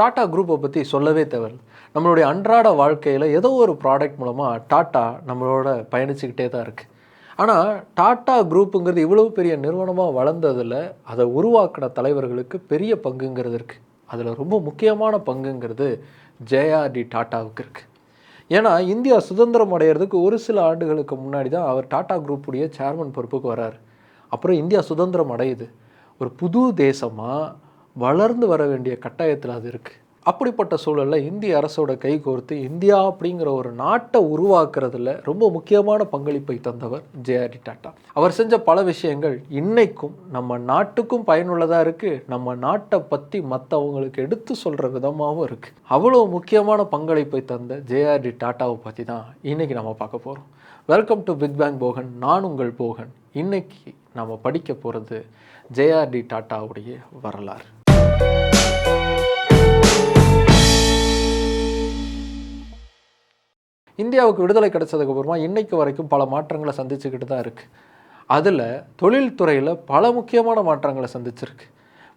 Tata குரூப்பை பற்றி சொல்லவே தேவையில்லை. நம்மளுடைய அன்றாட வாழ்க்கையில் ஏதோ ஒரு ப்ராடக்ட் மூலமாக டாட்டா நம்மளோட பயணிச்சுக்கிட்டே தான் இருக்குது ஆனால் டாட்டா குரூப்புங்கிறது இவ்வளோ பெரிய நிறுவனமாக வளர்ந்ததில் அதை உருவாக்கின தலைவர்களுக்கு பெரிய பங்குங்கிறது இருக்குது அதில் ரொம்ப முக்கியமான பங்குங்கிறது ஜேஆர்டி டாட்டாவுக்கு இருக்குது ஏன்னா இந்தியா சுதந்திரம் அடையிறதுக்கு ஒரு சில ஆண்டுகளுக்கு முன்னாடி தான் அவர் டாட்டா குரூப்புடைய சேர்மன் பொறுப்புக்கு வராரு அப்புறம் இந்தியா சுதந்திரம் அடையுது. ஒரு புது தேசமாக வளர்ந்து வர வேண்டிய கட்டாயத்தில் அது இருக்குது அப்படிப்பட்ட சூழலில் இந்திய அரசோட கை கோர்த்து இந்தியா அப்படிங்கிற ஒரு நாட்டை உருவாக்குறதுல ரொம்ப முக்கியமான பங்களிப்பை தந்தவர் ஜேஆர்டி டாட்டா. அவர் செஞ்ச பல விஷயங்கள் இன்னைக்கும் நம்ம நாட்டுக்கும் பயனுள்ளதாக இருக்குது நம்ம நாட்டை பற்றி மற்றவங்களுக்கு எடுத்து சொல்கிற விதமாகவும் இருக்குது அவ்வளோ முக்கியமான பங்களிப்பை தந்த ஜேஆர்டி டாட்டாவை பற்றி தான் இன்னைக்கு நம்ம பார்க்க போகிறோம் welcome to Big Bang Bogan நான் உங்கள் போகன். இன்னைக்கு நம்ம படிக்க போகிறது ஜேஆர்டி டாட்டாவுடைய வரலாறு. இந்தியாவுக்கு விடுதலை கிடைச்சதுக்கு அப்புறமா வரைக்கும் பல மாற்றங்களை சந்திச்சுக்கிட்டு தான் இருக்குது அதில் தொழில்துறையில் பல முக்கியமான மாற்றங்களை சந்திச்சிருக்கு.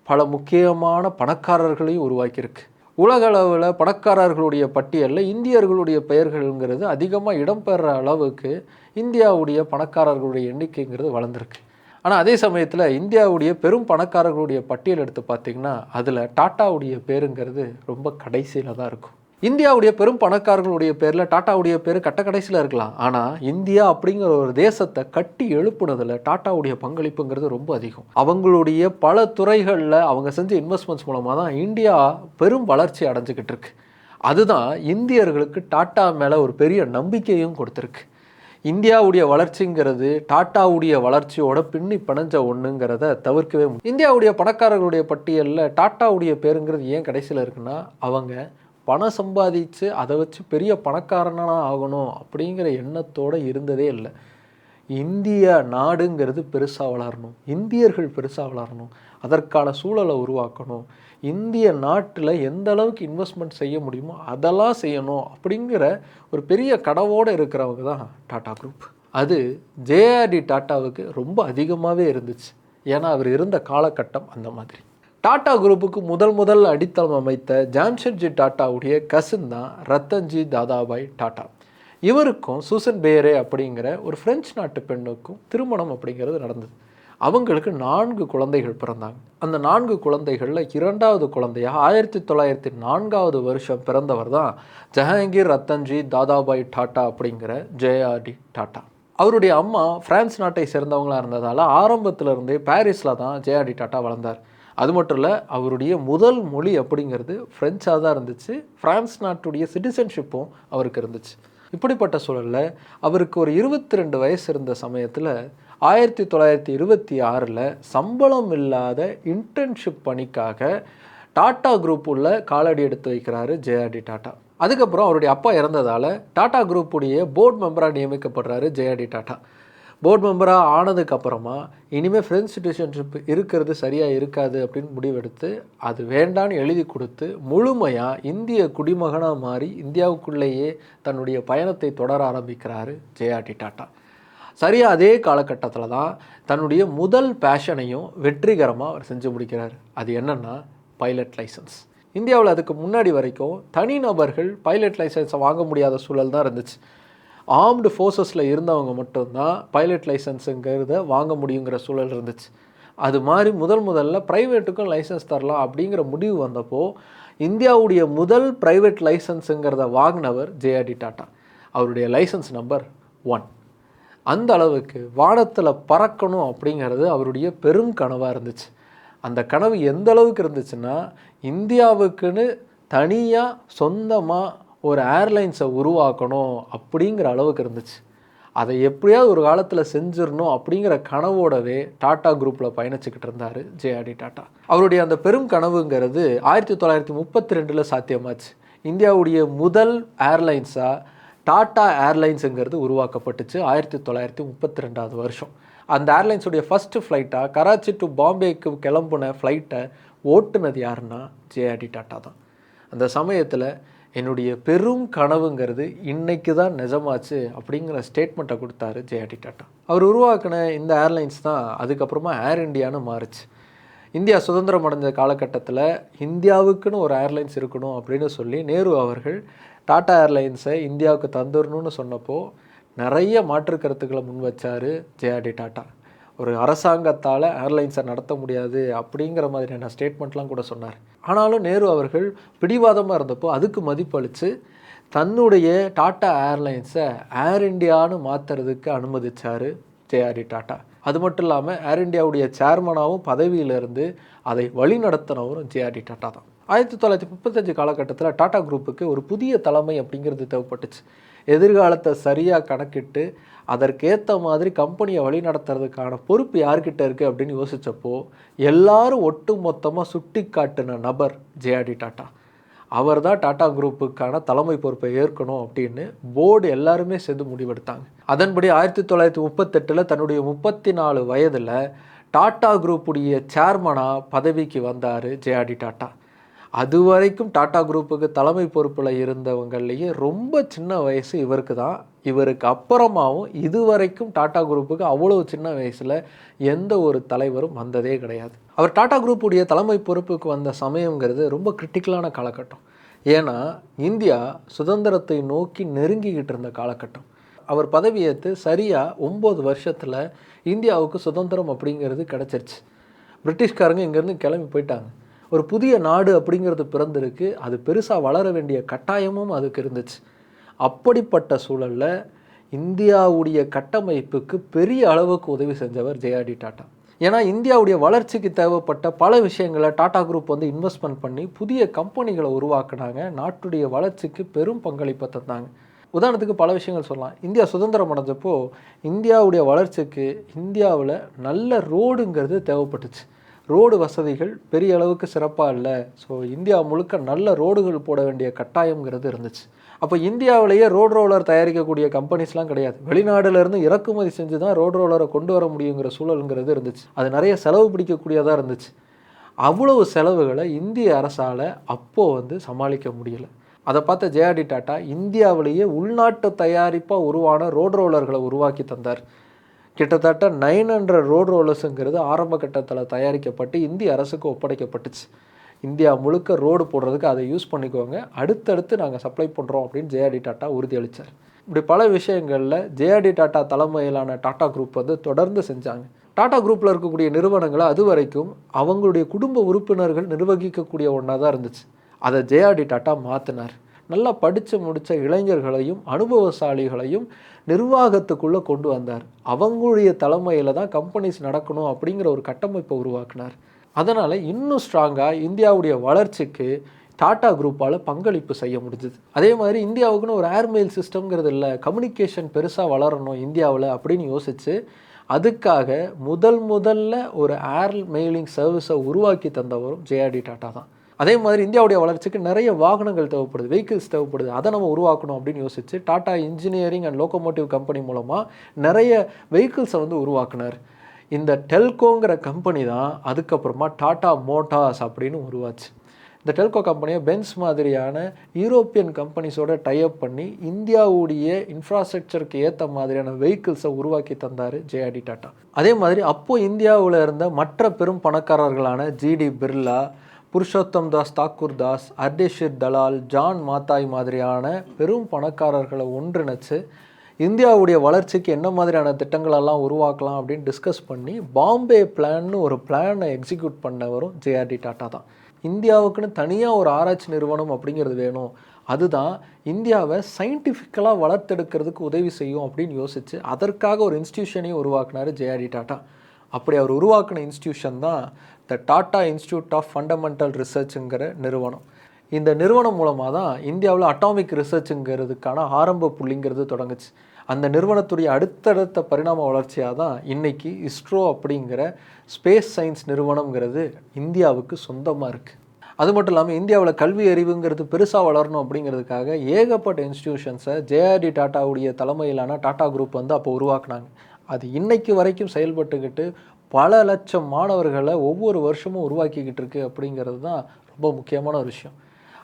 பல முக்கியமான பணக்காரர்களையும் உருவாக்கியிருக்கு. உலக அளவில் பணக்காரர்களுடைய பட்டியலில் இந்தியர்களுடைய பெயர்கள்ங்கிறது அதிகமாக இடம்பெற அளவுக்கு இந்தியாவுடைய பணக்காரர்களுடைய எண்ணிக்கைங்கிறது வளர்ந்துருக்கு. ஆனால் அதே சமயத்தில் இந்தியாவுடைய பெரும் பணக்காரர்களுடைய பட்டியல் எடுத்து பார்த்தீங்கன்னா அதில் டாட்டாவுடைய பேருங்கிறது ரொம்ப கடைசியில் தான் இருக்கும். இந்தியாவுடைய பெரும் பணக்காரர்களுடைய பேரில் டாட்டாவுடைய பேர் கட்ட கடைசியில் இருக்கலாம். ஆனால் இந்தியா அப்படிங்கிற ஒரு தேசத்தை கட்டி எழுப்புனதில் டாட்டாவுடைய பங்களிப்புங்கிறது ரொம்ப அதிகம். அவங்களுடைய பல துறைகளில் அவங்க செஞ்ச இன்வெஸ்ட்மெண்ட்ஸ் மூலமாக தான் இந்தியா பெரும் வளர்ச்சி அடைஞ்சிக்கிட்டு இருக்கு. அதுதான் இந்தியர்களுக்கு டாட்டா மேலே ஒரு பெரிய நம்பிக்கையும் கொடுத்துருக்கு. இந்தியாவுடைய வளர்ச்சிங்கிறது டாட்டாவுடைய வளர்ச்சியோட பின்னி பிணைஞ்ச ஒன்றுங்கிறத தவிர்க்கவே முடியும். இந்தியாவுடைய பணக்காரர்களுடைய பட்டியலில் டாட்டாவுடைய பேருங்கிறது ஏன் கடைசியில் இருக்குன்னா அவங்க பணம் சம்பாதிச்சு அதை வச்சு பெரிய பணக்காரனாக ஆகணும் அப்படிங்கிற எண்ணத்தோடு இருந்ததே இல்லை. இந்திய நாடுங்கிறது பெருசாக வளரணும். இந்தியர்கள் பெருசாக வளரணும். அதற்கான சூழலை உருவாக்கணும். இந்திய நாட்டில் எந்த அளவுக்கு இன்வெஸ்ட்மெண்ட் செய்ய முடியுமோ அதெல்லாம் செய்யணும் அப்படிங்கிற ஒரு பெரிய கடவோடு இருக்கிறவங்க தான் டாடா குரூப். அது ஜேஆர்டி டாட்டாவுக்கு ரொம்ப அதிகமாகவே இருந்துச்சு. ஏன்னா அவர் இருந்த காலகட்டம் அந்த மாதிரி. டாடா குரூப்புக்கு முதல் முதல் அடித்தளம் அமைத்த ஜாம்ஷெட்ஜி டாட்டாவுடைய கசின் தான் ரத்தன்ஜி தாதாபாய் டாட்டா. இவருக்கும் சூசன் பேரே அப்படிங்கிற ஒரு பிரெஞ்சு நாட்டு பெண்ணுக்கும் திருமணம் அப்படிங்கிறது நடந்தது. அவங்களுக்கு நான்கு குழந்தைகள் பிறந்தாங்க. அந்த நான்கு குழந்தைகளில் இரண்டாவது குழந்தையாக ஆயிரத்தி தொள்ளாயிரத்தி நான்காவது வருஷம் பிறந்தவர் தான் ஜஹாங்கீர் ரத்தன்ஜி தாதாபாய் டாட்டா அப்படிங்கிற ஜேஆர்டி டாட்டா. அவருடைய அம்மா பிரான்ஸ் நாட்டை சேர்ந்தவங்களாக இருந்ததால் ஆரம்பத்திலிருந்தே பாரிஸில் தான் ஜேஆர்டி டாட்டா வளர்ந்தார். அது மட்டும் இல்லை அவருடைய முதல் மொழி அப்படிங்கிறது ஃப்ரெஞ்சாக தான் இருந்துச்சு. ஃப்ரான்ஸ் நாட்டுடைய சிட்டிசன்ஷிப்பும் அவருக்கு இருந்துச்சு. இப்படிப்பட்ட சூழலில் அவருக்கு ஒரு இருபத்தி ரெண்டு வயசு இருந்த சமயத்தில் ஆயிரத்தி தொள்ளாயிரத்தி இருபத்தி ஆறில் சம்பளம் இல்லாத இன்டர்ன்ஷிப் பணிக்காக டாட்டா குரூப் உள்ள காலடி எடுத்து வைக்கிறாரு ஜேஆர்டி டாட்டா. அதுக்கப்புறம் அவருடைய அப்பா இறந்ததால் டாட்டா குரூப்புடைய போர்டு மெம்பராக நியமிக்கப்படுறாரு ஜேஆர்டி டாட்டா. போர்டு மெம்பராக ஆனதுக்கப்புறமா இனிமேல் ஃப்ரெண்ட்ஸ் சிட்டிசன்ஷிப் இருக்கிறது சரியாக இருக்காது அப்படின்னு முடிவெடுத்து அது வேண்டான்னு எழுதி கொடுத்து முழுமையாக இந்திய குடிமகனாக மாறி இந்தியாவுக்குள்ளேயே தன்னுடைய பயணத்தை தொடர ஆரம்பிக்கிறாரு ஜேஆர்டி டாட்டா. சரியாக அதே காலகட்டத்தில் தான் தன்னுடைய முதல் பேஷனையும் வெற்றிகரமாக அவர் செஞ்சு முடிக்கிறார். அது என்னென்னா பைலட் லைசன்ஸ் இந்தியாவில் அதுக்கு முன்னாடி வரைக்கும் தனிநபர்கள் பைலட் லைசன்ஸை வாங்க முடியாத சூழல் தான் இருந்துச்சு. ஆர்ம்டு ஃபோர்ஸஸில் இருந்தவங்க மட்டும்தான் பைலட் லைசன்ஸுங்கிறத வாங்க முடியுங்கிற சூழல் இருந்துச்சு. அது மாதிரி முதல் முதல்ல ப்ரைவேட்டுக்கும் லைசன்ஸ் தரலாம் அப்படிங்கிற முடிவு வந்தப்போ இந்தியாவுடைய முதல் ப்ரைவேட் லைசன்ஸுங்கிறத வாங்கினவர் ஜேஆர்டி டாட்டா அவருடைய லைசன்ஸ் நம்பர் ஒன் அந்த அளவுக்கு வானத்தில் பறக்கணும் அப்படிங்கிறது அவருடைய பெரும் கனவாக இருந்துச்சு. அந்த கனவு எந்த அளவுக்கு இருந்துச்சுன்னா இந்தியாவுக்குன்னு தனியாக சொந்தமாக ஒரு ஏர்லைன்ஸை உருவாக்கணும் அப்படிங்கிற அளவுக்கு இருந்துச்சு. அதை எப்படியாவது ஒரு காலத்தில் செஞ்சிடணும் அப்படிங்கிற கனவோடவே டாட்டா குரூப்பில் பயணிச்சுக்கிட்டு இருந்தார் ஜேஆர்டி டாட்டா அவருடைய அந்த பெரும் கனவுங்கிறது ஆயிரத்தி தொள்ளாயிரத்தி முப்பத்தி ரெண்டில் சாத்தியமாச்சு. இந்தியாவுடைய முதல் ஏர்லைன்ஸாக டாட்டா ஏர்லைன்ஸுங்கிறது உருவாக்கப்பட்டுச்சு ஆயிரத்தி தொள்ளாயிரத்தி முப்பத்தி ரெண்டாவது வருஷம். அந்த ஏர்லைன்ஸுடைய ஃபஸ்ட்டு ஃப்ளைட்டாக கராச்சி டு பாம்பேக்கு கிளம்புன ஃப்ளைட்டை ஓட்டுனது யாருன்னா ஜேஆர்டி டாட்டா தான். அந்த சமயத்தில் என்னுடைய பெரும் கனவுங்கிறது இன்னைக்கு தான் நிஜமாச்சு அப்படிங்கிற ஸ்டேட்மெண்ட்டை கொடுத்தாரு ஜெயாடி டாட்டா. அவர் உருவாக்கின இந்த ஏர்லைன்ஸ் தான் அதுக்கப்புறமா ஏர் இண்டியான்னு மாறுச்சு. இந்தியா சுதந்திரம் அடைஞ்ச காலகட்டத்தில் இந்தியாவுக்குன்னு ஒரு ஏர்லைன்ஸ் இருக்கணும் அப்படின்னு சொல்லி நேரு அவர்கள் டாட்டா ஏர்லைன்ஸை இந்தியாவுக்கு தந்துடணும்னு சொன்னப்போ நிறைய மாற்று கருத்துக்களை முன் வச்சார் ஜேஆர்டி டாட்டா. ஒரு அரசாங்கத்தால் ஏர்லைன்ஸை நடத்த முடியாது அப்படிங்கிற மாதிரியான ஸ்டேட்மெண்ட்லாம் கூட சொன்னார். ஆனாலும் நேரு அவர்கள் பிடிவாதமாக இருந்தப்போ அதுக்கு மதிப்பளித்து தன்னுடைய டாட்டா ஏர்லைன்ஸை ஏர் இண்டியான்னு மாற்றுறதுக்கு அனுமதிச்சார் ஜேஆர்டி டாட்டா அது மட்டும் இல்லாமல் ஏர் இண்டியாவுடைய சேர்மனாகவும் பதவியிலிருந்து அதை வழிநடத்தினவரும் ஜேஆர்டி டாட்டா தான். ஆயிரத்தி தொள்ளாயிரத்தி முப்பத்தஞ்சு காலகட்டத்தில் டாடா குரூப்புக்கு ஒரு புதிய தலைமை அப்படிங்கிறது தேவைப்பட்டுச்சு. எதிர்காலத்தை சரியாக கணக்கிட்டு அதற்கேற்ற மாதிரி கம்பெனியை வழிநடத்துறதுக்கான பொறுப்பு யார்கிட்ட இருக்குது அப்படின்னு யோசித்தப்போ எல்லாரும் ஒட்டு மொத்தமாக சுட்டி காட்டின நபர் ஜேஆர்டி டாட்டா. அவர் தான் டாடா குரூப்புக்கான தலைமை பொறுப்பை ஏற்கணும் அப்படின்னு போர்டு எல்லாருமே சேர்ந்து முடிவெடுத்தாங்க. அதன்படி ஆயிரத்தி தொள்ளாயிரத்தி முப்பத்தெட்டில் தன்னுடைய முப்பத்தி நாலு வயதில் டாடா குரூப்புடைய சேர்மனாக பதவிக்கு வந்தார் ஜேஆர்டி டாட்டா. அது வரைக்கும் டாடா குரூப்புக்கு தலைமை பொறுப்பில் இருந்தவங்கள்லேயே ரொம்ப சின்ன வயசு இவருக்கு தான். இவருக்கு அப்புறமாவும் இது வரைக்கும் டாடா குரூப்புக்கு அவ்வளோ சின்ன வயசில் எந்த ஒரு தலைவரும் வந்ததே கிடையாது. அவர் டாடா குரூப்புடைய தலைமை பொறுப்புக்கு வந்த சமயங்கிறது ரொம்ப கிரிட்டிக்கலான காலகட்டம். ஏன்னா இந்தியா சுதந்திரத்தை நோக்கி நெருங்கிக்கிட்டு இருந்த காலகட்டம். அவர் பதவியேற்று சரியாக ஒம்பது வருஷத்தில் இந்தியாவுக்கு சுதந்திரம் அப்படிங்கிறது கிடச்சிருச்சு. பிரிட்டிஷ்காரங்க இங்கேருந்து கிளம்பி போயிட்டாங்க. ஒரு புதிய நாடு அப்படிங்கிறது பிறந்திருக்கு. அது பெருசாக வளர வேண்டிய கட்டாயமும் அதுக்கு இருந்துச்சு. அப்படிப்பட்ட சூழலில் இந்தியாவுடைய கட்டமைப்புக்கு பெரிய அளவுக்கு உதவி செஞ்சவர் ஜேஆர்டி டாட்டா. ஏன்னா இந்தியாவுடைய வளர்ச்சிக்கு தேவைப்பட்ட பல விஷயங்களை டாடா குரூப் வந்து இன்வெஸ்ட்மெண்ட் பண்ணி புதிய கம்பெனிகளை உருவாக்குனாங்க. நாட்டுடைய வளர்ச்சிக்கு பெரும் பங்களிப்பை தந்தாங்க. உதாரணத்துக்கு பல விஷயங்கள் சொல்லலாம். இந்தியா சுதந்திரம் அடைஞ்சப்போ இந்தியாவுடைய வளர்ச்சிக்கு இந்தியாவில் நல்ல ரோடுங்கிறது தேவைப்பட்டுச்சு. ரோடு வசதிகள் பெரிய அளவுக்கு சிறப்பாக இல்லை. ஸோ இந்தியா முழுக்க நல்ல ரோடுகள் போட வேண்டிய கட்டாயங்கிறது இருந்துச்சு. அப்போ இந்தியாவிலேயே ரோடு ரோலர் தயாரிக்கக்கூடிய கம்பெனிஸ்லாம் கிடையாது. வெளிநாடுலேருந்து இறக்குமதி செஞ்சு தான் ரோடு ரோலரை கொண்டு வர முடியுங்கிற சூழலுங்கிறது இருந்துச்சு. அது நிறைய செலவு பிடிக்கக்கூடியதாக இருந்துச்சு. அவ்வளவு செலவுகளை இந்திய அரசால் அப்போது வந்து சமாளிக்க முடியல. அதை பார்த்த ஜேஆர்டி டாட்டா இந்தியாவிலேயே உள்நாட்டு தயாரிப்பாக உருவான ரோடு ரோலர்களை உருவாக்கி தந்தார். கிட்டத்தட்ட நைன் ஹண்ட்ரட் ரோடு ரோலர்ஸுங்கிறது ஆரம்ப கட்டத்தில் தயாரிக்கப்பட்டு இந்திய அரசுக்கு ஒப்படைக்கப்பட்டுச்சு. இந்தியா முழுக்க ரோடு போடுறதுக்கு அதை யூஸ் பண்ணிக்கோங்க. அடுத்தடுத்து நாங்கள் சப்ளை பண்ணுறோம் அப்படின்னு ஜேஆர்டி டாட்டா உறுதியளித்தார் இப்படி பல விஷயங்களில் ஜேஆர்டி டாட்டா தலைமையிலான டாடா குரூப் வந்து தொடர்ந்து செஞ்சாங்க. டாடா குரூப்பில் இருக்கக்கூடிய நிறுவனங்களை அது வரைக்கும் அவங்களுடைய குடும்ப உறுப்பினர்கள் நிர்வகிக்கக்கூடிய ஒன்றா தான் இருந்துச்சு. அதை ஜேஆர்டி டாட்டா மாற்றினார் நல்லா படித்து முடித்த இளைஞர்களையும் அனுபவசாலிகளையும் நிர்வாகத்துக்குள்ளே கொண்டு வந்தார். அவங்களுடைய தலைமையில் தான் கம்பெனிஸ் நடக்கணும் அப்படிங்கிற ஒரு கட்டமைப்பை உருவாக்கினார். அதனால் இன்னும் ஸ்ட்ராங்காக இந்தியாவுடைய வளர்ச்சிக்கு டாடா குரூப்பால் பங்களிப்பு செய்ய முடிஞ்சுது. அதே மாதிரி இந்தியாவுக்குன்னு ஒரு ஏர்மெயில் சிஸ்டம்ங்கிறது இல்லை கம்யூனிகேஷன் பெருசாக வளரணும் இந்தியாவில் அப்படின்னு யோசித்து அதுக்காக முதல் முதல்ல ஒரு ஏர் மெயிலிங் சர்வீஸை உருவாக்கி தந்தவரும் ஜேஆர்டி டாட்டா தான். அதே மாதிரி இந்தியாவுடைய வளர்ச்சிக்கு நிறைய வாகனங்கள் தேவைப்படுது வெஹிக்கிள்ஸ் தேவைப்படுது. அதை நம்ம உருவாக்கணும் அப்படின்னு யோசிச்சு Tata engineering and locomotive company மூலமாக நிறைய வெஹிக்கிள்ஸை வந்து உருவாக்குனார். இந்த டெல்கோங்கிற கம்பெனி தான் அதுக்கப்புறமா டாடா மோட்டார்ஸ் அப்படின்னு உருவாச்சு. இந்த டெல்கோ கம்பெனியை பென்ஸ் மாதிரியான யூரோப்பியன் கம்பெனிஸோட டைப் பண்ணி இந்தியாவுடைய இன்ஃப்ராஸ்ட்ரக்சருக்கு ஏற்ற மாதிரியான வெஹிக்கிள்ஸை உருவாக்கி தந்தார் ஜேஆர்டி டாட்டா அதே மாதிரி அப்போது இந்தியாவில் இருந்த மற்ற பெரும் பணக்காரர்களான ஜிடி பிர்லா புருஷோத்தம் தாஸ் தாக்கூர் தாஸ் அர்டேஷிர் தலால் ஜான் மாத்தாய் மாதிரியான பெரும் பணக்காரர்களை ஒன்றிணைச்சு இந்தியாவுடைய வளர்ச்சிக்கு என்ன மாதிரியான திட்டங்களெல்லாம் உருவாக்கலாம் அப்படின்னு டிஸ்கஸ் பண்ணி பாம்பே பிளான்னு ஒரு பிளானை எக்ஸிக்யூட் பண்ணவரும் ஜேஆர்டி டாட்டா தான். இந்தியாவுக்குன்னு தனியாக ஒரு ஆராய்ச்சி நிறுவனம் அப்படிங்கிறது வேணும். அதுதான் இந்தியாவை சயின்டிஃபிக்கலாக வளர்த்தெடுக்கிறதுக்கு உதவி செய்யும் அப்படின்னு யோசித்து அதற்காக ஒரு இன்ஸ்டியூஷனையும் உருவாக்குனார் ஜேஆர்டி டாட்டா. அப்படி அவர் உருவாக்கின இன்ஸ்டியூஷன் தான் the Tata institute of fundamental ரிசர்ச்சுங்கிற நிறுவனம். இந்த நிறுவனம் மூலமாக தான் இந்தியாவில் அட்டாமிக் ரிசர்ச்சுங்கிறதுக்கான ஆரம்ப புள்ளிங்கிறது தொடங்குச்சு. அந்த நிறுவனத்துடைய அடுத்தடுத்த பரிணாம வளர்ச்சியாக தான் இன்றைக்கி இஸ்ரோ அப்படிங்கிற ஸ்பேஸ் சயின்ஸ் நிறுவனங்கிறது இந்தியாவுக்கு சொந்தமாக இருக்குது அது மட்டும் இல்லாமல் இந்தியாவில் கல்வி அறிவுங்கிறது பெருசாக வளரணும் அப்படிங்கிறதுக்காக ஏகப்பட்ட இன்ஸ்டிடியூஷன்ஸை ஜேஆர்டி டாட்டாவுடைய தலைமையிலான டாட்டா குரூப் வந்து அப்போ உருவாக்குனாங்க. அது இன்னைக்கு வரைக்கும் செயல்பட்டுக்கிட்டு பல லட்சம் மாணவர்களை ஒவ்வொரு வருஷமும் உருவாக்கிக்கிட்டு இருக்கு அப்படிங்கிறது தான் ரொம்ப முக்கியமான ஒரு விஷயம்.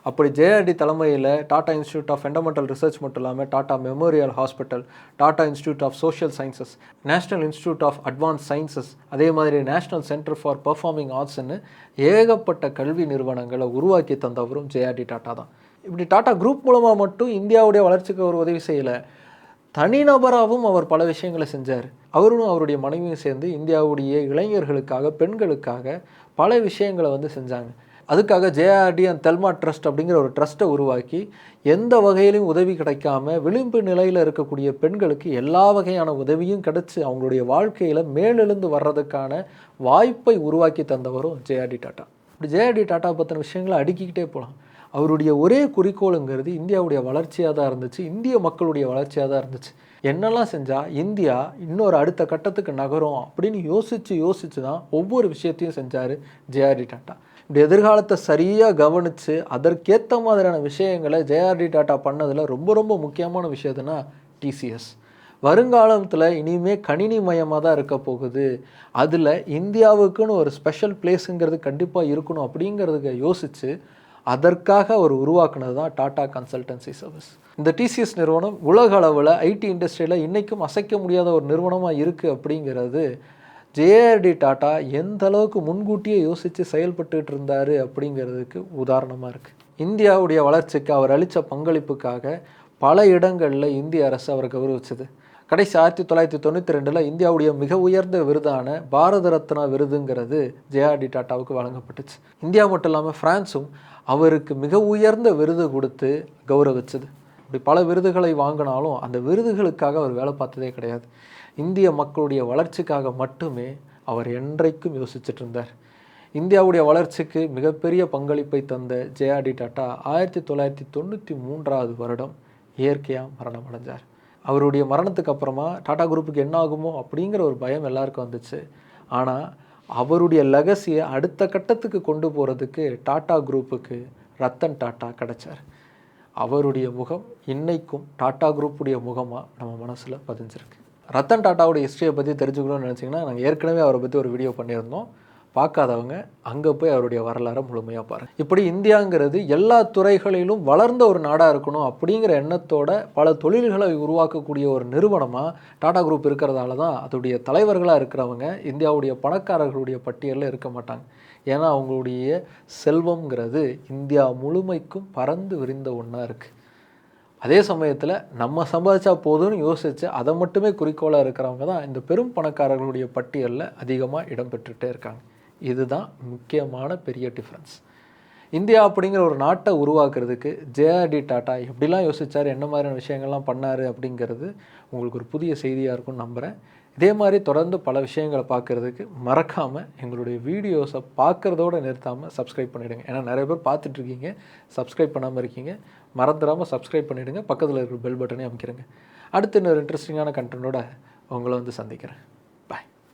அப்படி ஜேஆர்டி தலைமையில் Tata institute of fundamental research மட்டும் இல்லாமல் Tata memorial hospital Tata institute of social sciences national institute of advance sciences அதே மாதிரி நேஷனல் சென்டர் ஃபார் பர்ஃபார்மிங் ஆர்ட்ஸ்னு ஏகப்பட்ட கல்வி நிறுவனங்களை உருவாக்கி தந்தவரும் ஜேஆர்டி டாட்டா தான். இப்படி டாடா குரூப் மூலமாக மட்டும் இந்தியாவுடைய வளர்ச்சிக்கு ஒரு உதவி செய்யலை. தனிநபராகவும் அவர் பல விஷயங்களை செஞ்சார். அவரும் அவருடைய மனைவியும் சேர்ந்து இந்தியாவுடைய இளைஞர்களுக்காக பெண்களுக்காக பல விஷயங்களை வந்து செஞ்சாங்க. அதுக்காக ஜேஆர்டி அண்ட் தெல்மா ட்ரஸ்ட் அப்படிங்கிற ஒரு ட்ரஸ்ட்டை உருவாக்கி எந்த வகையிலும் உதவி கிடைக்காம விளிம்பு நிலையில் இருக்கக்கூடிய பெண்களுக்கு எல்லா வகையான உதவியும் கிடைச்சி அவங்களுடைய வாழ்க்கையில் மேலெழுந்து வர்றதுக்கான வாய்ப்பை உருவாக்கி தந்தவரும் ஜேஆர்டி டாட்டா. இப்படி ஜேஆர்டி டாட்டா பற்றின விஷயங்களை அடுக்கிக்கிட்டே போகலாம் அவருடைய ஒரே குறிக்கோளுங்கிறது இந்தியாவுடைய வளர்ச்சியாக தான் இருந்துச்சு இந்திய மக்களுடைய வளர்ச்சியாக தான் இருந்துச்சு. என்னெல்லாம் செஞ்சால் இந்தியா இன்னொரு அடுத்த கட்டத்துக்கு நகரும் அப்படின்னு யோசித்து யோசித்து தான் ஒவ்வொரு விஷயத்தையும் செஞ்சார் ஜேஆர்டி டாட்டா. இப்படி எதிர்காலத்தை சரியாக கவனித்து அதற்கேற்ற மாதிரியான விஷயங்களை ஜேஆர்டி டாட்டா பண்ணதில் ரொம்ப ரொம்ப முக்கியமான விஷயத்துனா டிசிஎஸ் வருங்காலத்தில் இனிமே கணினி மயமாக தான் இருக்க போகுது. அதில் இந்தியாவுக்குன்னு ஒரு ஸ்பெஷல் பிளேஸுங்கிறது கண்டிப்பாக இருக்கணும் அப்படிங்கிறதுக்கு யோசித்து அதற்காக அவர் உருவாக்குனது தான் டாடா கன்சல்டன்சி சர்வீஸ். இந்த டிசிஎஸ் நிறுவனம் உலக அளவில் ஐடி இண்டஸ்ட்ரியில் இன்றைக்கும் அசைக்க முடியாத ஒரு நிறுவனமாக இருக்குது அப்படிங்கிறது ஜேஆர்டி டாட்டா எந்த அளவுக்கு முன்கூட்டியே யோசித்து செயல்பட்டுக்கிட்டு இருந்தார் அப்படிங்கிறதுக்கு உதாரணமாக இருக்குது இந்தியாவுடைய வளர்ச்சிக்கு அவர் அளித்த பங்களிப்புக்காக பல இடங்களில் இந்திய அரசு அவரை கௌரவிச்சது. கடைசி ஆயிரத்தி தொள்ளாயிரத்தி தொண்ணூற்றி ரெண்டில் இந்தியாவுடைய மிக உயர்ந்த விருதான பாரத ரத்னா விருதுங்கிறது ஜேஆர்டி டாட்டாவுக்கு வழங்கப்பட்டுச்சு. இந்தியா மட்டும் இல்லாமல் ஃப்ரான்ஸும் அவருக்கு மிக உயர்ந்த விருது கொடுத்து கௌரவிச்சது. இப்படி பல விருதுகளை வாங்கினாலும் அந்த விருதுகளுக்காக அவர் வேலை பார்த்ததே கிடையாது. இந்திய மக்களுடைய வளர்ச்சிக்காக மட்டுமே அவர் என்றைக்கும் யோசிச்சுட்டு இருந்தார். இந்தியாவுடைய வளர்ச்சிக்கு மிகப்பெரிய பங்களிப்பை தந்த ஜேஆர்டி டாட்டா ஆயிரத்தி தொள்ளாயிரத்தி தொண்ணூற்றி மூன்றாவது வருடம் இயற்கையாக மரணம் அடைஞ்சார். அவருடைய மரணத்துக்கு அப்புறமா டாடா குரூப்புக்கு என்ன ஆகுமோ அப்படிங்கிற ஒரு பயம் எல்லாருக்கும் வந்துச்சு. ஆனால் அவருடைய லெகசியை அடுத்த கட்டத்துக்கு கொண்டு போகிறதுக்கு டாட்டா குரூப்புக்கு ரத்தன் டாட்டா கிடச்சார். அவருடைய முகம் இன்னைக்கும் டாட்டா குரூப்புடைய முகமாக நம்ம மனசில் பதிஞ்சிருக்கு. ரத்தன் டாட்டாவுடைய ஹிஸ்ட்ரியை பற்றி தெரிஞ்சுக்கணும்னு நினச்சிங்கன்னா நாங்கள் ஏற்கனவே அவரை பற்றி ஒரு வீடியோ பண்ணியிருந்தோம். பார்க்காதவங்க அங்கே போய் அவருடைய வரலாறை முழுமையாக பாருங்கள் இப்படி இந்தியாங்கிறது எல்லா துறைகளிலும் வளர்ந்த ஒரு நாடாக இருக்கணும் அப்படிங்கிற எண்ணத்தோட பல தொழில்களை உருவாக்கக்கூடிய ஒரு நிறுவனமாக டாடா குரூப் இருக்கிறதால தான் அதோடைய தலைவர்களாக இருக்கிறவங்க இந்தியாவுடைய பணக்காரர்களுடைய பட்டியலில் இருக்க மாட்டாங்க. ஏன்னா அவங்களுடைய செல்வம்ங்கிறது இந்தியா முழுமைக்கும் பறந்து விரிந்த ஒன்றா இருக்குது அதே சமயத்தில் நம்ம சம்பாதிச்சா போதும்னு யோசித்து அதை மட்டுமே குறிக்கோளாக இருக்கிறவங்க தான் இந்த பெரும் பணக்காரர்களுடைய பட்டியலில் அதிகமாக இடம்பெற்றுகிட்டே இருக்காங்க. இதுதான் முக்கியமான பெரிய டிஃப்ரென்ஸ் இந்தியா அப்படிங்கிற ஒரு நாட்டை உருவாக்குறதுக்கு ஜேஆர்டி டாட்டா எப்படிலாம் யோசிச்சார் என்ன மாதிரியான விஷயங்கள்லாம் பண்ணார் அப்படிங்கிறது உங்களுக்கு ஒரு புதிய செய்தியாக இருக்கும்னு நம்புகிறேன் இதே மாதிரி தொடர்ந்து பல விஷயங்களை பார்க்குறதுக்கு மறக்காமல் எங்களுடைய வீடியோஸை பார்க்குறதோடு நிறுத்தாமல் சப்ஸ்கிரைப் பண்ணிவிடுங்க ஏன்னா நிறைய பேர் பார்த்துட்ருக்கீங்க சப்ஸ்கிரைப் பண்ணாமல் இருக்கீங்க. மறந்துடாமல் சப்ஸ்கிரைப் பண்ணிவிடுங்க பக்கத்தில் இருக்கிற பெல் பட்டனே அமைக்கிறேங்க. அடுத்து இன்னொரு இன்ட்ரெஸ்டிங்கான கண்டென்ட்டோட உங்களை வந்து சந்திக்கிறேன்.